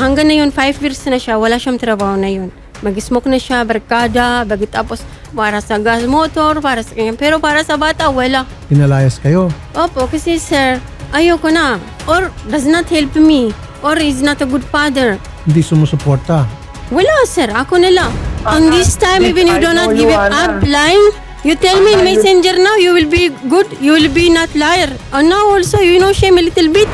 hanggang na yun, 5 years na siya, wala siyang trabaho na yun. Mag-smoke na siya, barkada, bagit tapos para sa gas motor, para sa kanya. Pero para sa bata, wala. Pinalayas kayo. Opo, kasi sir, ayoko na. Or does not help me. Or is not a good father. Hindi sumusuporta. Wala, sir. Ako na lang. And this time, even you do not give it up lying, you tell me in messenger now, you will be good, you will be not liar. And now also, you know shame a little bit.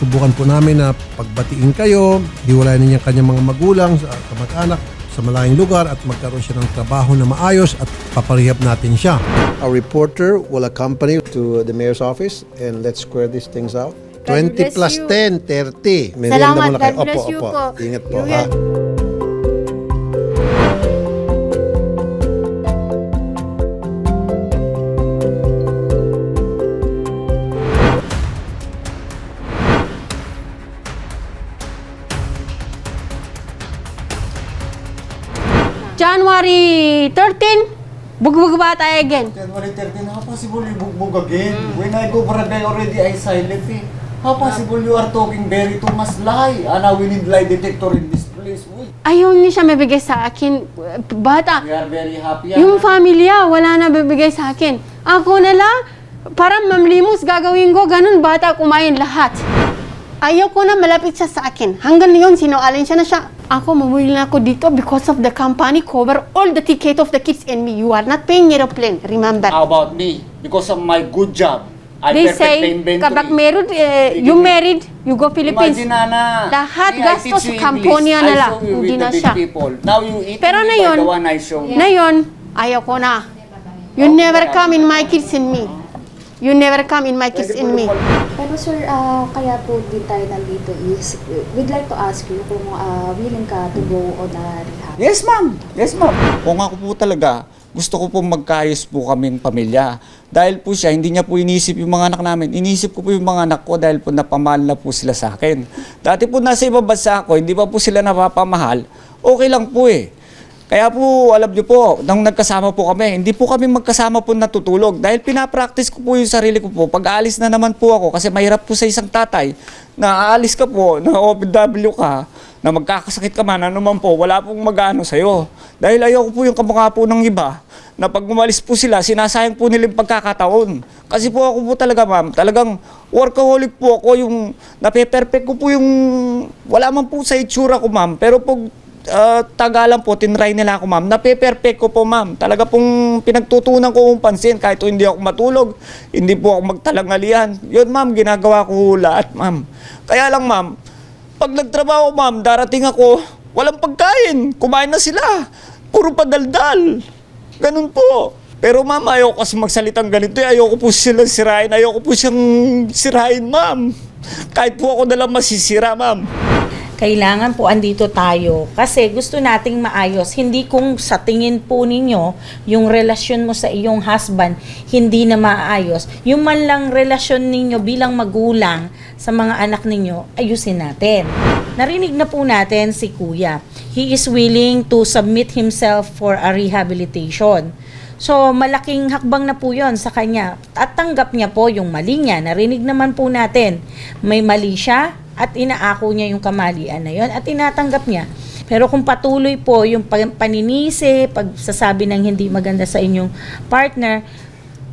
Subukan po namin na pagbatiin kayo, hiwalayan ninyo ang kanyang mga magulang, sa kamag-anak, sa malayong lugar at magkaroon siya ng trabaho na maayos at paparihab natin siya. Our reporter will accompany to the mayor's office and let's square these things out. God 20 bless plus you. 10, 30. Merienda Salamat, muna kayo. God bless Opo, you opo. po. Ingat po. You ha? will- January 13, bugbog ba tayo again? January 13, how possible you bugbog again? When I go barangay already, I silent eh. How possible you are talking very too much lie? Ana, we need lie detector in this place. Uy, Ayaw niya siya mabigay sa akin. Bata, we are very happy. yung Ana. familia, wala na bibigay sa akin. Ako na lang, parang mamlimos gagawin ko, ganun bata kumain lahat. Ayaw ko na malapit siya sa akin. Hanggang ngayon, sinungaling siya na siya. Ako, mamuli na ako dito because of the company cover all the ticket of the kids and me. You are not paying aeroplane, remember? How about me? Because of my good job, I They perfect say, inventory. kapag married, eh, you married, you go Philippines. Imagine, Ana. Lahat me, I gastos you na I lang, show you hindi with na the big siya. people. Now you eat Pero me na by yun, the one I show you. na yun, ayaw ko na. You never come in my kids and me. You never come in my kids and me. Pero sir, ah, kaya po din tayo nandito is, we'd like to ask you kung ah, willing ka to go on a rehab. Yes, ma'am. Yes, ma'am. Kung ako po talaga, gusto ko po magkaayos po kaming pamilya. Dahil po siya, hindi niya po inisip yung mga anak namin. Inisip ko po yung mga anak ko dahil po napamahal na po sila sa akin. Dati po nasa ibang bansa ako, hindi pa po sila napapamahal. Okay lang po eh. Kaya po, alam niyo po, nang nagkasama po kami, hindi po kami magkasama po natutulog. Dahil pinapractice ko po yung sarili ko po. Pag aalis na naman po ako, kasi mahirap po sa isang tatay, na aalis ka po, na OFW ka, na magkakasakit ka man, ano man po, wala pong mag-ano sa'yo. Dahil ayoko po yung kamukha po ng iba, na pag umalis po sila, sinasayang po nila yung pagkakataon. Kasi po ako po talaga, ma'am, talagang workaholic po ako, yung nape-perfect ko po yung, wala man po sa itsura ko, ma'am, pero pag uh, tagalan po, tinry nila ako, ma'am. Nape-perfect ko po, ma'am. Talaga pong pinagtutunan ko kung pansin. Kahit hindi ako matulog, hindi po ako magtalangalian. Yun, ma'am, ginagawa ko lahat, ma'am. Kaya lang, ma'am, pag nagtrabaho, ma'am, darating ako, walang pagkain. Kumain na sila. Puro padaldal. Ganun po. Pero ma'am, ayoko kasi magsalitang ganito. eh. Ayoko po silang sirain. Ayoko po siyang sirain, ma'am. Kahit po ako nalang masisira, ma'am. Kailangan po andito tayo kasi gusto nating maayos. Hindi kung sa tingin po ninyo, yung relasyon mo sa iyong husband hindi na maayos. Yung man lang relasyon ninyo bilang magulang sa mga anak ninyo, ayusin natin. Narinig na po natin si Kuya. He is willing to submit himself for a rehabilitation. So, malaking hakbang na po yon sa kanya. At tanggap niya po yung mali niya. Narinig naman po natin, may mali siya at inaako niya yung kamalian na yon at tinatanggap niya. Pero kung patuloy po yung pa- paninisi, pagsasabi ng hindi maganda sa inyong partner,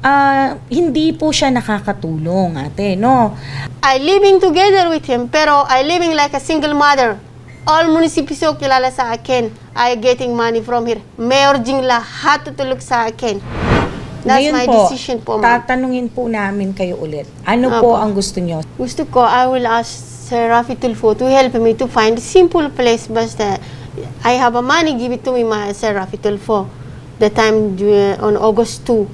ah, hindi po siya nakakatulong, ate, no? I living together with him, pero I living like a single mother. All munisipyo kilala sa akin. I getting money from here. Mayor Jing lahat tutulog sa akin. That's Ngayon my po, decision po, ma'am. tatanungin po namin kayo ulit. Ano Apo. po ang gusto nyo? Gusto ko, I will ask Sir Rafi to help me to find simple place. Basta, uh, I have a money, give it to me, my Sir Rafi Tulfo. The time du- on August 2.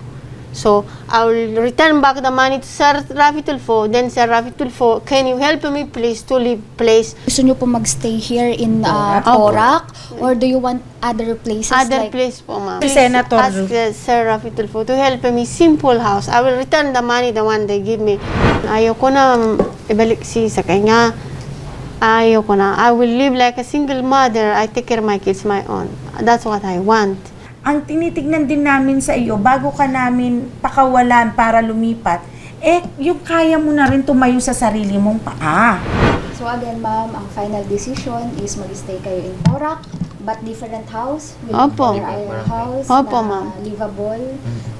So, I will return back the money to Sir Rafi Tulfo. Then, Sir Rafi Tulfo, can you help me please to leave place Gusto nyo po magstay here in uh, Opo. Porac? Or do you want other places Other like... place po, ma'am. Please Senator Ask uh, Sir Rafi Tulfo to help me simple house. I will return the money, the one they give me. Ayoko na um, ibalik si sa kanya. Ayoko na. I will live like a single mother. I take care of my kids my own. That's what I want. Ang tinitignan din namin sa iyo, bago ka namin pakawalan para lumipat, eh, yung kaya mo na rin tumayo sa sarili mong paa. So again, ma'am, ang final decision is mag-stay kayo in Porac, but different house. Willing Opo. a house Opo, na ma'am. livable,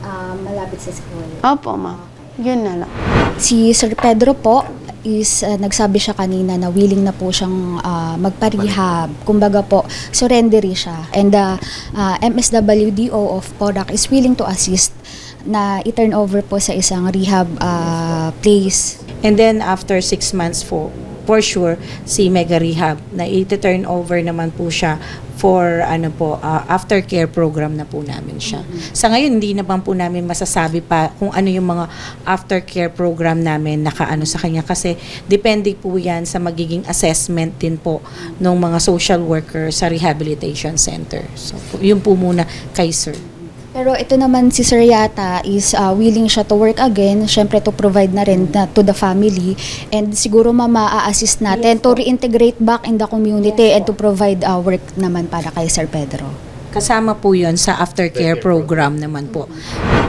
um, malapit sa school. Opo, ma'am. Yun na lang. Si Sir Pedro po is uh, nagsabi siya kanina na willing na po siyang uh, magpa-rehab. Kumbaga po, surrendery siya. And the uh, MSWDO of Porac is willing to assist na i-turn over po sa isang rehab uh, place. And then after six months for for sure si Mega Rehab na i-turn over naman po siya for ano po uh, aftercare program na po namin siya. Sa ngayon hindi naman po namin masasabi pa kung ano yung mga aftercare program namin nakaano sa kanya kasi depende po 'yan sa magiging assessment din po ng mga social worker sa rehabilitation center. So yun po muna kay sir. Pero ito naman si Sir Yata is uh, willing siya to work again, syempre to provide na rin na, to the family and siguro mama assist natin to reintegrate back in the community and to provide uh, work naman para kay Sir Pedro. Kasama po 'yon sa aftercare program naman po.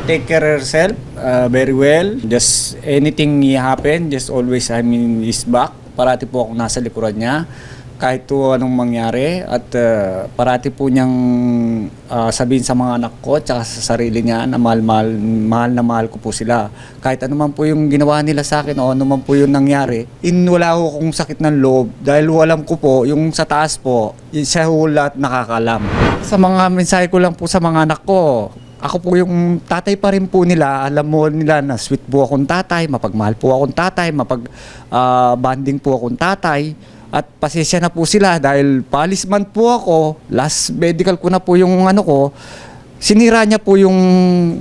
Take care herself uh, very well. Just anything happen, just always I'm in his back. Parati po ako nasa likuran niya. Kahit po anong mangyari at uh, parati po niyang uh, sabihin sa mga anak ko at sa sarili niya na mahal, mahal, mahal na mahal ko po sila. Kahit ano man po yung ginawa nila sa akin o ano man po yung nangyari, in wala ko akong sakit ng loob dahil alam ko po yung sa taas po, siya ho lahat nakakalam. Sa mga mensahe ko lang po sa mga anak ko, ako po yung tatay pa rin po nila. Alam mo nila na sweet po akong tatay, mapagmahal po akong tatay, mapag banding po akong tatay. At pasensya na po sila dahil palisman po ako. Last medical ko na po yung ano ko. Sinira niya po yung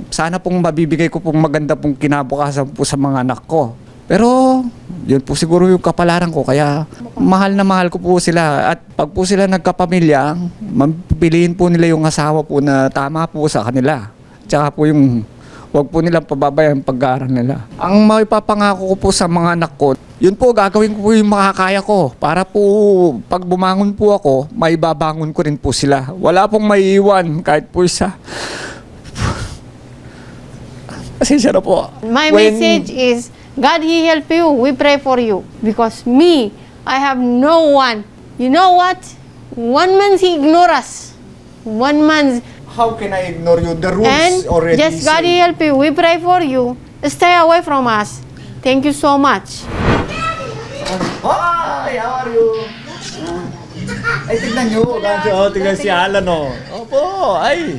sana pong mabibigay ko pong maganda pong kinabukasan po sa mga anak ko. Pero yun po siguro yung kapalaran ko kaya mahal na mahal ko po sila at pag po sila nagkapamilya, mapipiliin po nila yung asawa po na tama po sa kanila. Tsaka po yung wag po nilang pababayaan ang pag-aaral nila. Ang maipapangako ko po sa mga anak ko, yun po gagawin ko po yung makakaya ko para po pag bumangon po ako, maibabangon ko rin po sila. Wala pong maiiwan kahit po isa. Pasensya na po. My When- message is God He help you. We pray for you because me, I have no one. You know what? One month He ignore us. One month How can I ignore you? The rules and already just God say. help you. We pray for you. Stay away from us. Thank you so much. Hi! How are you? Ay, tignan nyo. Ganito, oh, tignan si Alan, oh. Opo, ay.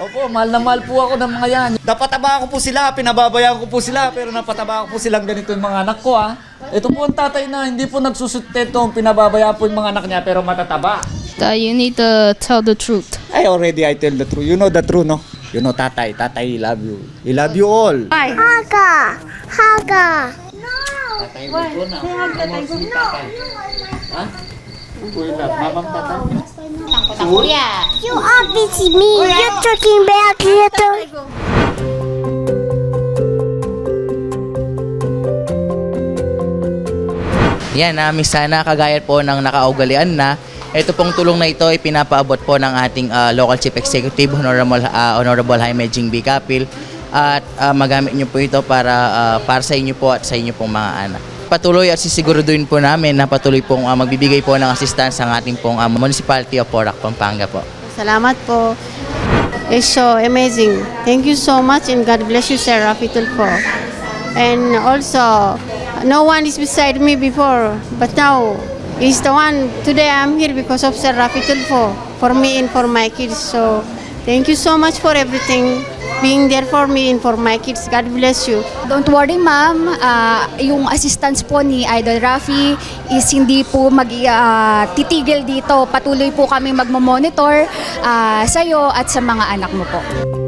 Opo, mahal na mahal po ako ng mga yan. Napataba ko po sila, pinababayaan ko po sila, pero napataba ko po silang ganito yung mga anak ko, ah. Ito po ang tatay na hindi po nagsusustento, pinababayaan po yung mga anak niya, pero matataba. Uh, you need to tell the truth. Ay, already I tell the truth. You know the truth, no? You know, tatay. Tatay, he love you. He love you all. Bye. Tatay mo po na. Ano mo si tatay? Ha? Kuya mamang tatay. You are busy me. You're talking back little. Yan, namin sana kagaya po ng nakaugalian na ito pong tulong na ito ay pinapaabot po ng ating ah, local chief executive Honorable ah, Honorable Jaime Jing B. Capil at ah, magamit niyo po ito para ah, para sa inyo po at sa inyo pong mga anak. Patuloy at sisiguraduhin po namin na patuloy pong ah, magbibigay po ng assistance ang ating pong ah, Municipality of Porac, Pampanga po. Salamat po. It's so amazing. Thank you so much and God bless you, Sir Rafi Tulfo. And also, no one is beside me before, but now he's the one. Today I'm here because of Sir Rafi Tulfo for me and for my kids. So thank you so much for everything, being there for me and for my kids. God bless you. Don't worry ma'am, Ah, yung assistance po ni Idol Rafi is hindi po mag ah, titigil dito. Patuloy po kami magmo-monitor ah, sa iyo at sa mga anak mo po.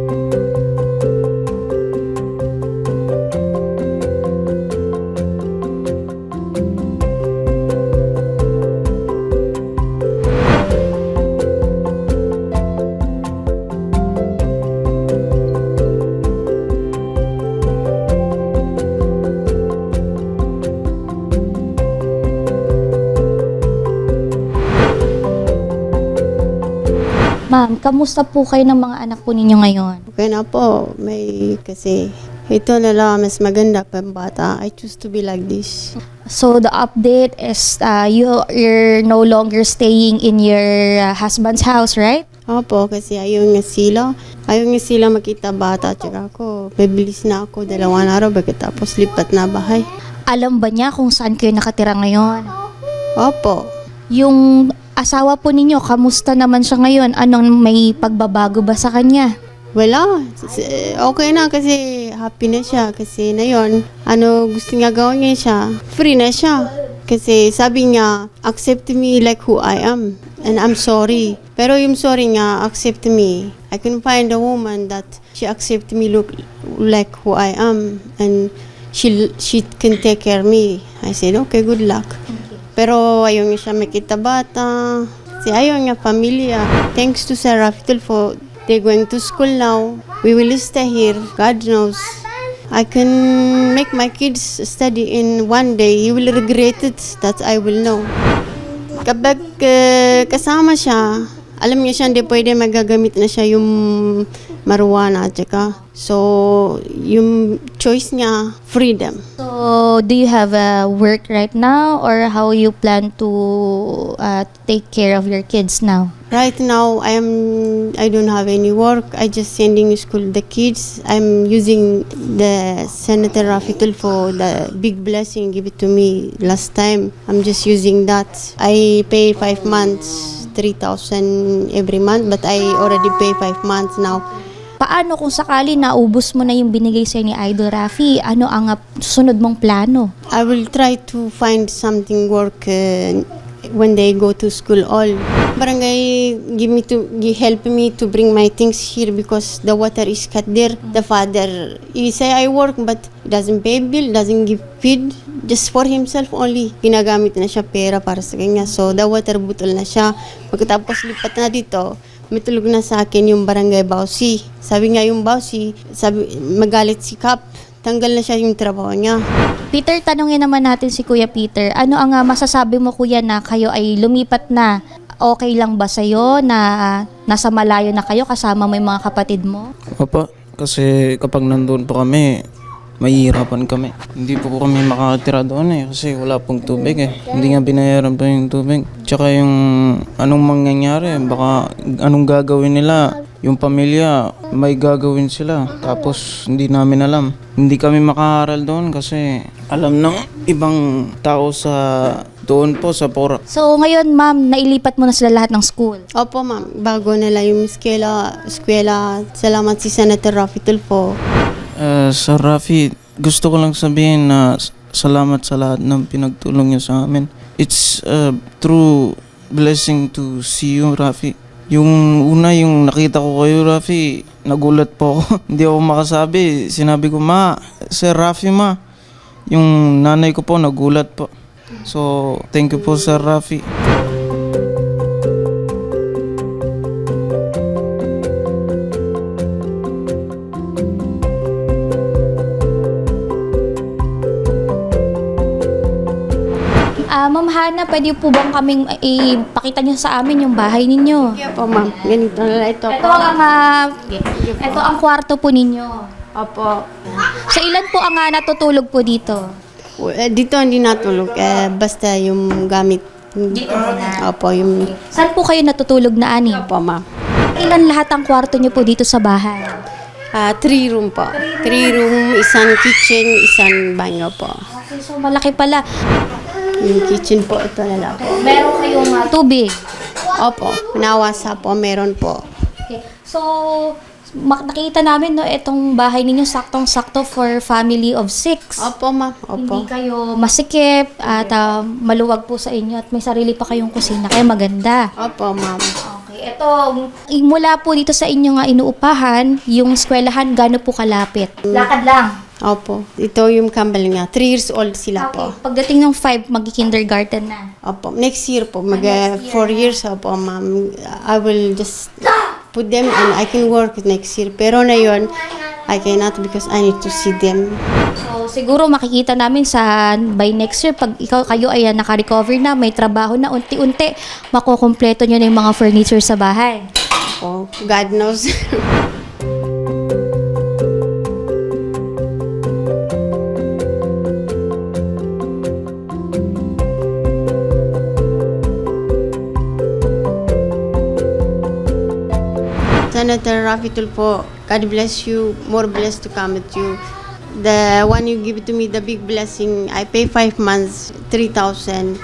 Kamusta po kayo ng mga anak po ninyo ngayon? Okay na po. May kasi Ito na lang, mas maganda pa bata. I choose to be like this. So the update is uh, you you're no longer staying in your uh, husband's house, right? Opo, kasi ayaw nga sila. Ayaw nga sila makita bata. Tsaka ako, bibilis na ako dalawang araw. Pagkatapos lipat na bahay. Alam ba niya kung saan kayo nakatira ngayon? Opo. Yung asawa po ninyo, kamusta naman siya ngayon? Anong may pagbabago ba sa kanya? Wala. S- Okay na kasi happy na siya. Kasi na yon ano gusto niya gawin niya siya. Free na siya. Kasi sabi niya, accept me like who I am. And I'm sorry. Pero yung sorry niya, accept me. I can find a woman that she accept me look like who I am. And she she can take care me. I said, okay, good luck. Pero ayaw niya siya makita bata. Kasi ayaw niya pamilya. Thanks to Sir Rafitul for they're going to school now. We will stay here. God knows. I can make my kids study in one day. He will regret it. That I will know. Kapag eh, kasama siya, alam niya siya hindi pwede magagamit na siya yung marijuana at saka. So, yung choice niya, freedom. So, do you have a work right now or how you plan to uh, take care of your kids now? Right now, I am. I don't have any work. I just sending school the kids. I'm using the Senator Rafitul for the big blessing give it to me last time. I'm just using that. I pay five months, three thousand every month, but I already pay five months now. Paano kung sakali naubos mo na yung binigay sa'yo ni Idol Rafi? Ano ang uh, sunod mong plano? I will try to find something work uh, when they go to school all. Barangay give me to gi- help me to bring my things here because the water is cut there. The father he say I work but doesn't pay bill, doesn't give feed just for himself only. Ginagamit na siya pera para sa kanya. So the water bottle na siya. Pagkatapos lipat na dito, may tulog na sa akin yung barangay Bausi. Sabi nga yung Bausi, sabi, magalit si Kap. Tanggal na siya yung trabaho niya. Peter, tanungin naman natin si Kuya Peter. Ano ang uh, masasabi mo kuya na kayo ay lumipat na? Okay lang ba sa'yo na uh, nasa malayo na kayo kasama mo yung mga kapatid mo? Opo, kasi kapag nandun po kami, mahihirapan kami. Hindi po kami makakatira doon eh, kasi wala pong tubig eh. Hindi nga binayaran pa yung tubig. Tsaka yung anong mangyayari, baka anong gagawin nila, yung pamilya, may gagawin sila. Tapos hindi namin alam. Hindi kami makaaral doon kasi alam ng ibang tao sa doon po sa Pora. So ngayon ma'am, nailipat mo na sila lahat ng school. Opo, ma'am. Bago nila yung eskwela, eskwela. Salamat si Senator Rafi Tulfo. Uh, sa Rafi, gusto ko lang sabihin na salamat sa lahat ng pinagtulong niyo sa amin. It's a true blessing to see you, Rafi. Yung una, yung nakita ko kayo, Rafi, nagulat po ako. Hindi ako makasabi. Sinabi ko, ma, Sir Rafi, ma. Yung nanay ko po, nagulat po. So, thank you po, Sir Rafi. Pwede po bang kaming eh, ipakita niyo sa amin yung bahay ninyo? Opo, ma'am. Ganito na ito. Ito ang ah, ito ang kwarto po ninyo. Opo. So ilan po ang ah, natutulog po dito? Eh, Dito hindi natulog. Eh, basta yung gamit. Dito muna. Opo, yung... Saan po kayo natutulog na ani? Opo, ma'am. Ilan lahat ang kwarto niyo po dito sa bahay? Ah, three room po. Three room, isang kitchen, isang banyo po. Okay, so malaki pala. Yung kitchen po, ito na lang po. Meron kayong ah, tubig. Opo, nawasa po, meron po. Okay. So, mak- nakita namin no, itong bahay ninyo saktong-sakto for family of six. Opo, ma'am. Hindi Opo. kayo masikip at ah, maluwag po sa inyo at may sarili pa kayong kusina kaya maganda. Opo, ma'am. Okay, ito, mula po dito sa inyo nga inuupahan, yung eskwelahan gaano po kalapit? Lakad lang. Opo. Ito yung kambal niya. Three years old sila po. Okay, pagdating ng 5, magi-kindergarten na. Opo. Next year po, mag uh, four years opo, ma'am. I will just put them and I can work next year. Pero na yun, I cannot because I need to see them. So, siguro makikita namin sa by next year, pag ikaw kayo ay ah, naka-recover na, may trabaho na, unti-unti, makukompleto nyo na yung mga furniture sa bahay. Oh, God knows. Senator Rafi God bless you. More blessed to come with you. The one you give to me, the big blessing, I pay five months, 3,000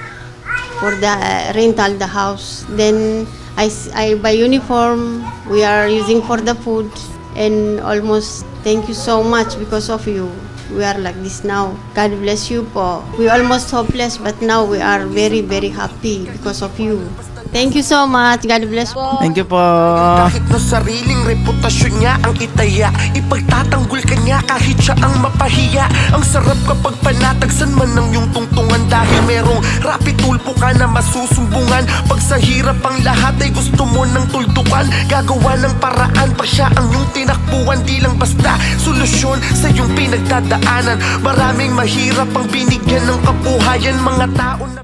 for the uh, rental the house. Then I, I buy uniform. We are using for the food and almost thank you so much because of you. We are like this now. God bless you po. We almost hopeless but now we are very very happy because of you. Thank you so much. God bless po. Thank you po. Kahit na sariling reputasyon niya ang itaya Ipagtatanggol ka niya kahit siya ang mapahiya Ang sarap kapag panatagsan man ng iyong tungtungan Dahil merong rapid tulpo ka na masusumbungan Pag sa hirap ang lahat ay gusto mo ng tuldukan Gagawa ng paraan pa siya ang iyong tinakbuhan Di lang basta solusyon sa iyong pinagdadaanan Maraming mahirap ang binigyan ng kabuhayan Mga tao na